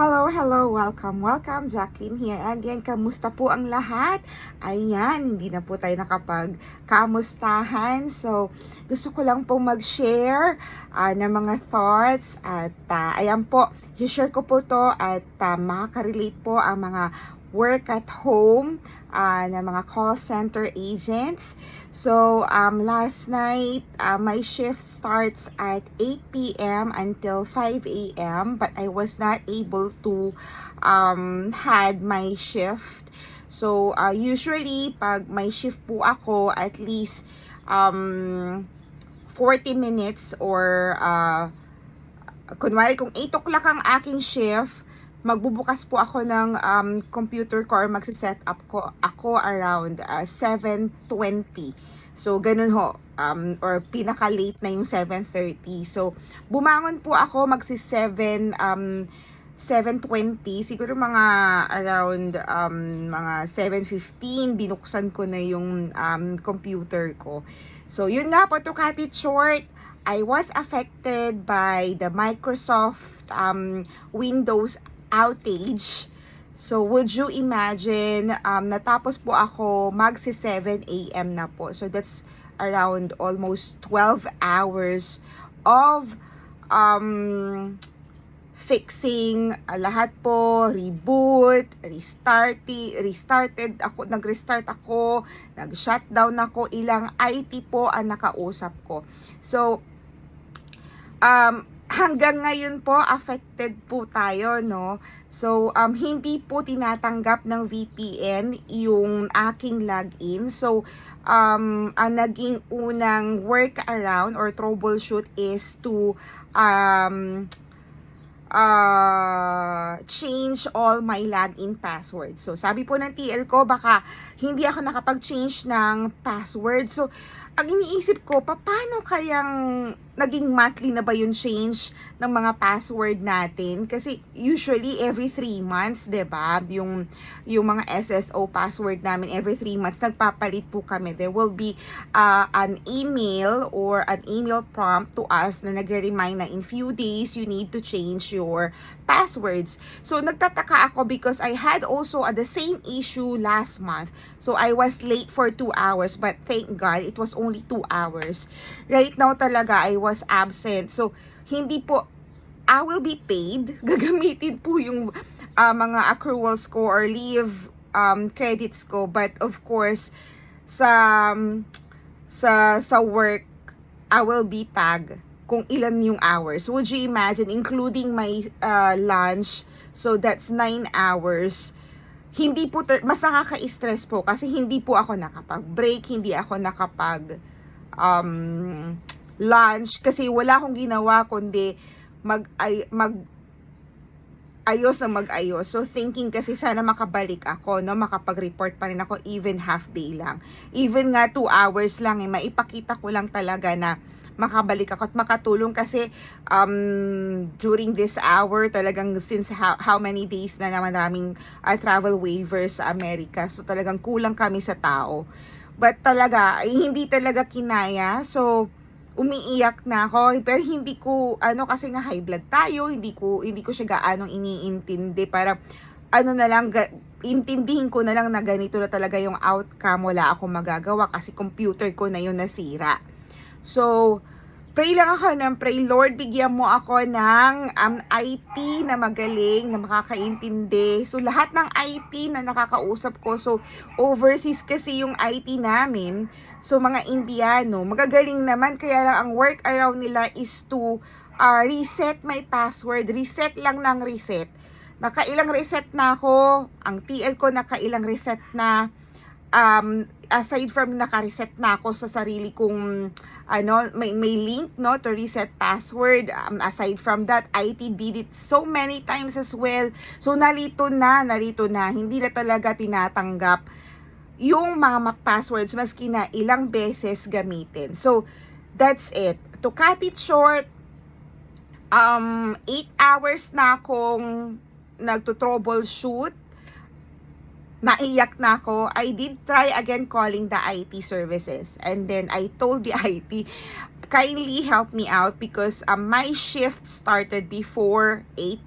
Hello, hello, welcome, welcome. Jacqueline here again. Kamusta po ang lahat? Ayan, hindi na po tayo nakapag kamustahan. So, gusto ko lang pong mag-share ah, ng mga thoughts at ah, ayan po, i-share ko po to at uh, makaka-relate po ang mga work at home uh, ng mga call center agents. So, um, last night, uh, my shift starts at 8 p.m. until 5 a.m. But I was not able to um, had my shift. So, uh, usually, pag may shift po ako, at least um, 40 minutes or uh, kunwari kung 8 o'clock ang aking shift, magbubukas po ako ng um, computer ko or magsiset up ko ako around uh, 7.20. So, ganun ho. Um, or pinaka-late na yung 7.30. So, bumangon po ako magsi 7 um, 7.20, siguro mga around um, mga 7.15, binuksan ko na yung um, computer ko. So, yun nga po, to cut it short, I was affected by the Microsoft um, Windows outage. So, would you imagine, um, natapos po ako magsi 7 a.m. na po. So, that's around almost 12 hours of um, fixing uh, lahat po, reboot, restart, restarted ako, nag-restart ako, nag-shutdown ako, ilang IT po ang nakausap ko. So, um, hanggang ngayon po affected po tayo no. So um hindi po tinatanggap ng VPN yung aking login. So um ang naging unang workaround or troubleshoot is to um uh, change all my login password. So, sabi po ng TL ko, baka hindi ako nakapag-change ng password. So, ang iniisip ko, paano kayang naging monthly na ba yung change ng mga password natin? Kasi usually every 3 months, 'di ba? Yung yung mga SSO password namin every 3 months nagpapalit po kami. There will be uh, an email or an email prompt to us na nagre-remind na in few days you need to change your passwords. So nagtataka ako because I had also uh, the same issue last month. So I was late for 2 hours but thank God it was only 2 hours. Right now talaga I was absent. So hindi po I will be paid. Gagamitin po yung uh, mga accruals ko or leave um, credits ko. But of course, sa um, sa sa work, I will be tag kung ilan yung hours. Would you imagine, including my uh, lunch, so that's 9 hours, hindi po, mas nakaka-stress po kasi hindi po ako nakapag-break, hindi ako nakapag um, lunch kasi wala akong ginawa kundi mag ay, mag ayos na mag-ayos. So, thinking kasi sana makabalik ako, no? Makapag-report pa rin ako even half day lang. Even nga 2 hours lang, eh, maipakita ko lang talaga na makabalik ako at makatulong kasi um, during this hour talagang since how, how many days na naman naming uh, travel waivers sa Amerika. So, talagang kulang kami sa tao. But talaga, eh, hindi talaga kinaya. So, umiiyak na ako pero hindi ko ano kasi nga high blood tayo hindi ko hindi ko siya gaano iniintindi. Para ano na lang intindihin ko na lang na ganito na talaga yung outcome wala akong magagawa kasi computer ko na yun nasira. So pray lang ako ng pray Lord bigyan mo ako ng um, IT na magaling na makakaintindi so lahat ng IT na nakakausap ko so overseas kasi yung IT namin So, mga Indiano, magagaling naman. Kaya lang ang work around nila is to uh, reset my password. Reset lang ng reset. Nakailang reset na ako. Ang TL ko nakailang reset na. Um, aside from naka-reset na ako sa sarili kong ano, may, may link no to reset password. Um, aside from that, IT did it so many times as well. So, nalito na, nalito na. Hindi na talaga tinatanggap yung mga passwords maski na ilang beses gamitin. So, that's it. To cut it short, um, 8 hours na akong nagto-troubleshoot. Naiyak na ako. I did try again calling the IT services. And then, I told the IT, kindly help me out because um, my shift started before 8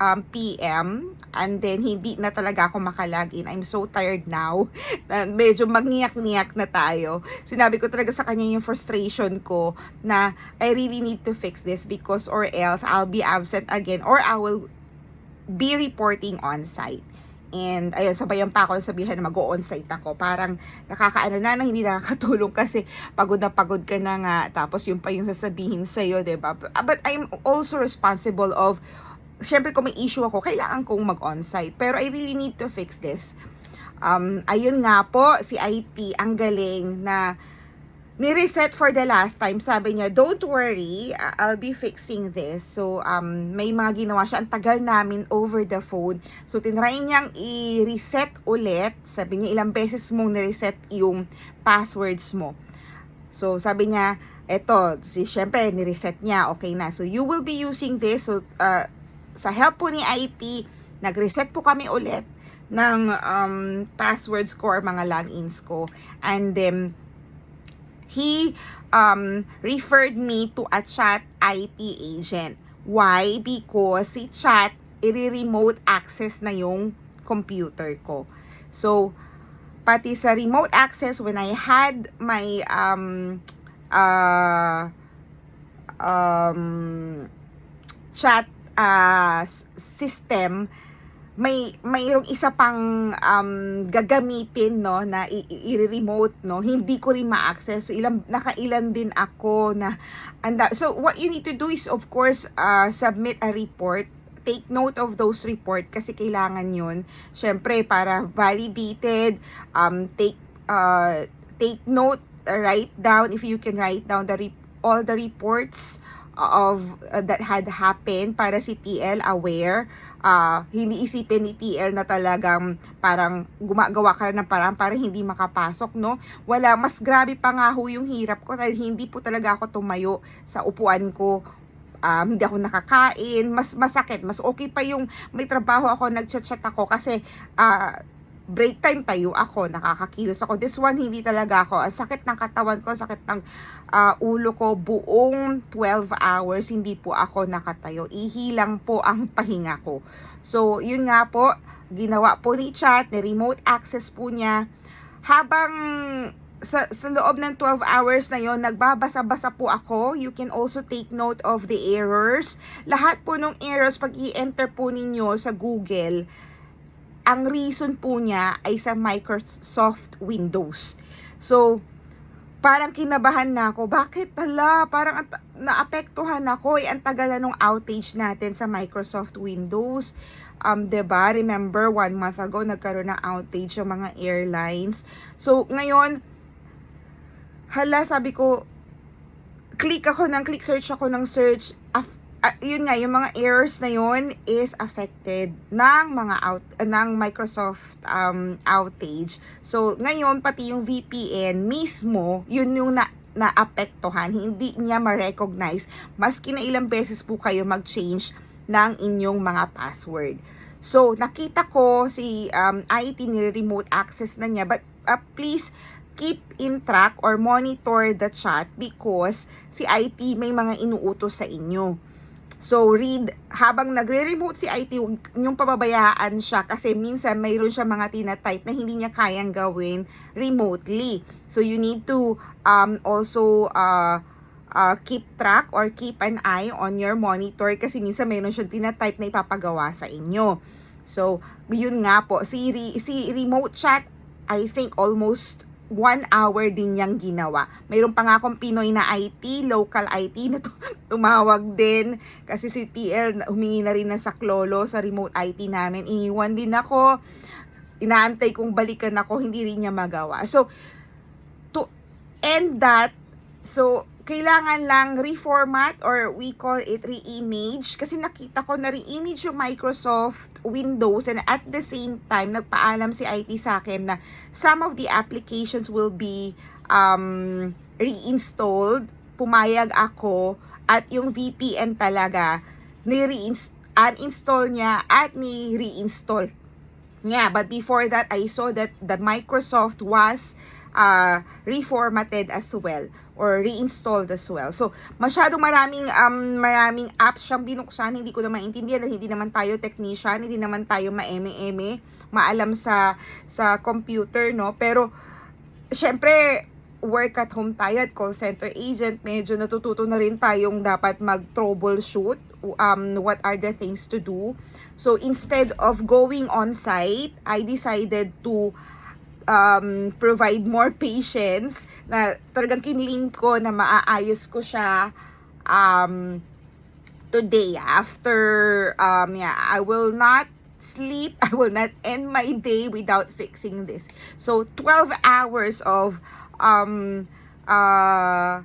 um, PM and then hindi na talaga ako makalagin. I'm so tired now. Medyo magniyak-niyak na tayo. Sinabi ko talaga sa kanya yung frustration ko na I really need to fix this because or else I'll be absent again or I will be reporting on site. And ayun, sabayan pa ako sabihan na mag-o-on-site ako. Parang nakakaano na, na hindi nakakatulong kasi pagod na pagod ka na nga. Tapos yung pa yung sasabihin sa'yo, ba But I'm also responsible of syempre kung may issue ako, kailangan kong mag-on-site. Pero I really need to fix this. Um, ayun nga po, si IT, ang galing na ni-reset for the last time. Sabi niya, don't worry, I- I'll be fixing this. So, um, may mga ginawa siya. Ang tagal namin over the phone. So, tinry niyang i-reset ulit. Sabi niya, ilang beses mong ni-reset yung passwords mo. So, sabi niya, eto, si, syempre, ni-reset niya, okay na. So, you will be using this. So, uh, sa help po ni IT, nag-reset po kami ulit ng um, passwords ko or mga logins ko. And then, he um, referred me to a chat IT agent. Why? Because si chat, i-remote access na yung computer ko. So, pati sa remote access, when I had my um, uh, um, chat uh, system, may mayroong isa pang um, gagamitin no na i-remote no hindi ko rin ma-access. So ilang nakailan din ako na anda so what you need to do is of course uh, submit a report. Take note of those report kasi kailangan yun. Syempre para validated um take uh, take note uh, write down if you can write down the all the reports of uh, that had happened para si TL aware ah, hindi isipin ni TL na talagang parang gumagawa ka ng parang para hindi makapasok, no? Wala, mas grabe pa nga ho yung hirap ko dahil hindi po talaga ako tumayo sa upuan ko. Um, hindi ako nakakain, mas masakit, mas okay pa yung may trabaho ako, nagchat-chat ako kasi ah, break time tayo ako, nakakakilos ako. This one, hindi talaga ako. Ang sakit ng katawan ko, sakit ng ah, ulo ko, buong 12 hours, hindi po ako nakatayo. Ihilang po ang pahinga ko. So, yun nga po, ginawa po ni chat, ni remote access po niya. Habang sa, sa loob ng 12 hours na yon nagbabasa-basa po ako. You can also take note of the errors. Lahat po ng errors, pag i-enter po ninyo sa Google, ang reason po niya ay sa Microsoft Windows. So, parang kinabahan na ako. Bakit tala? Parang naapektuhan ako. Eh, ang tagal na nung outage natin sa Microsoft Windows. Um, ba Remember, one month ago, nagkaroon ng outage yung mga airlines. So, ngayon, hala, sabi ko, click ako ng click search ako ng search ah, yun nga yung mga errors na yun is affected ng mga out uh, ng Microsoft um, outage. So ngayon pati yung VPN mismo yun yung na naapektuhan, hindi niya ma-recognize maski na ilang beses po kayo mag-change ng inyong mga password. So nakita ko si um, IT ni remote access na niya but uh, please keep in track or monitor the chat because si IT may mga inuutos sa inyo. So, read, habang nagre-remote si IT, huwag niyong pababayaan siya kasi minsan mayroon siya mga tinatype na hindi niya kayang gawin remotely. So, you need to um, also uh, uh, keep track or keep an eye on your monitor kasi minsan mayroon siyang tinatype na ipapagawa sa inyo. So, yun nga po, si, re- si remote chat, I think almost one hour din niyang ginawa. Mayroon pa nga akong Pinoy na IT, local IT na tu- tumawag din kasi si TL humingi na rin ng saklolo sa remote IT namin. Iniwan din ako. Inaantay kong balikan ako, hindi rin niya magawa. So, to end that, so, kailangan lang reformat or we call it re-image. Kasi nakita ko na re-image yung Microsoft Windows and at the same time nagpaalam si IT sa akin na some of the applications will be um, reinstalled. Pumayag ako. At yung VPN talaga ni-uninstall niya at ni-reinstall. Niya but before that I saw that the Microsoft was uh, reformatted as well or reinstalled as well. So, masyadong maraming um, maraming apps siyang binuksan, hindi ko na maintindihan dahil hindi naman tayo technician, hindi naman tayo maeme-eme, maalam sa sa computer, no? Pero syempre work at home tayo at call center agent, medyo natututo na rin tayong dapat mag-troubleshoot um, what are the things to do. So, instead of going on site, I decided to um, provide more patience na talagang kinlink ko na maaayos ko siya um, today after um, yeah, I will not sleep. I will not end my day without fixing this. So 12 hours of um uh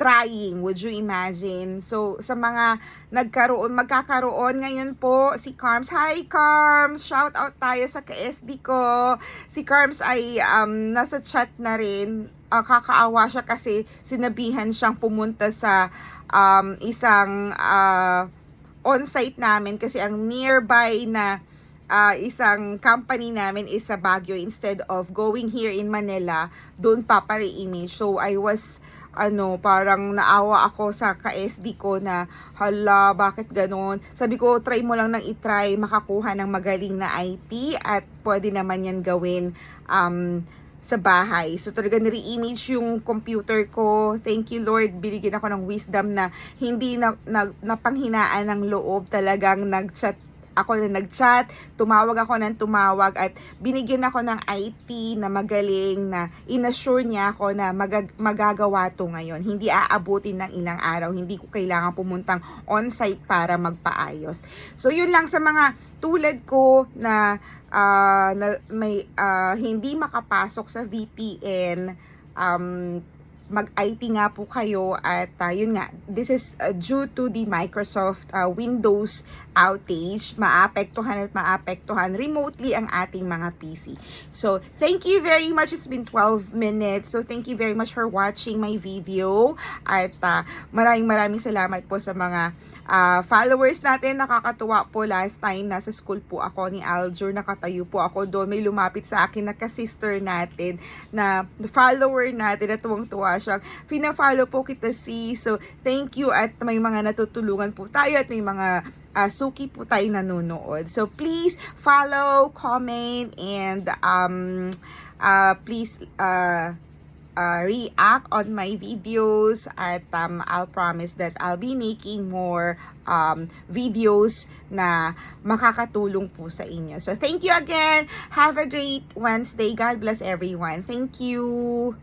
trying, would you imagine? So, sa mga nagkaroon, magkakaroon ngayon po, si Carms. Hi, Carms! Shout out tayo sa KSD ko. Si Carms ay um, nasa chat na rin. Ah, kakaawa siya kasi sinabihan siyang pumunta sa um, isang ah, on-site namin kasi ang nearby na ah, isang company namin is sa Baguio instead of going here in Manila, doon pa image So I was ano, parang naawa ako sa ka-SD ko na, hala, bakit ganon? Sabi ko, try mo lang nang itry makakuha ng magaling na IT at pwede naman yan gawin um, sa bahay. So talaga nire-image yung computer ko. Thank you Lord, binigyan ako ng wisdom na hindi na, na napanghinaan ng loob. Talagang nag-chat ako na nag-chat, tumawag ako ng tumawag at binigyan ako ng IT na magaling na inassure niya ako na magag- magagawa to ngayon. Hindi aabutin ng ilang araw, hindi ko kailangan pumuntang on-site para magpaayos. So yun lang sa mga tulad ko na, ah, na may ah, hindi makapasok sa VPN um, mag-IT nga po kayo at uh, yun nga, this is uh, due to the Microsoft uh, Windows outage, maapektuhan at maapektuhan remotely ang ating mga PC. So, thank you very much. It's been 12 minutes. So, thank you very much for watching my video. At uh, maraming maraming salamat po sa mga uh, followers natin. Nakakatuwa po last time nasa school po ako ni Aljur. Nakatayo po ako doon. May lumapit sa akin na ka-sister natin na follower natin na tuwang-tuwa siya. Pina-follow po kita si. So, thank you at may mga natutulungan po tayo at may mga uh, suki po tayo nanonood. So, please follow, comment, and um, uh, please uh, uh, react on my videos at um, I'll promise that I'll be making more um, videos na makakatulong po sa inyo. So, thank you again. Have a great Wednesday. God bless everyone. Thank you.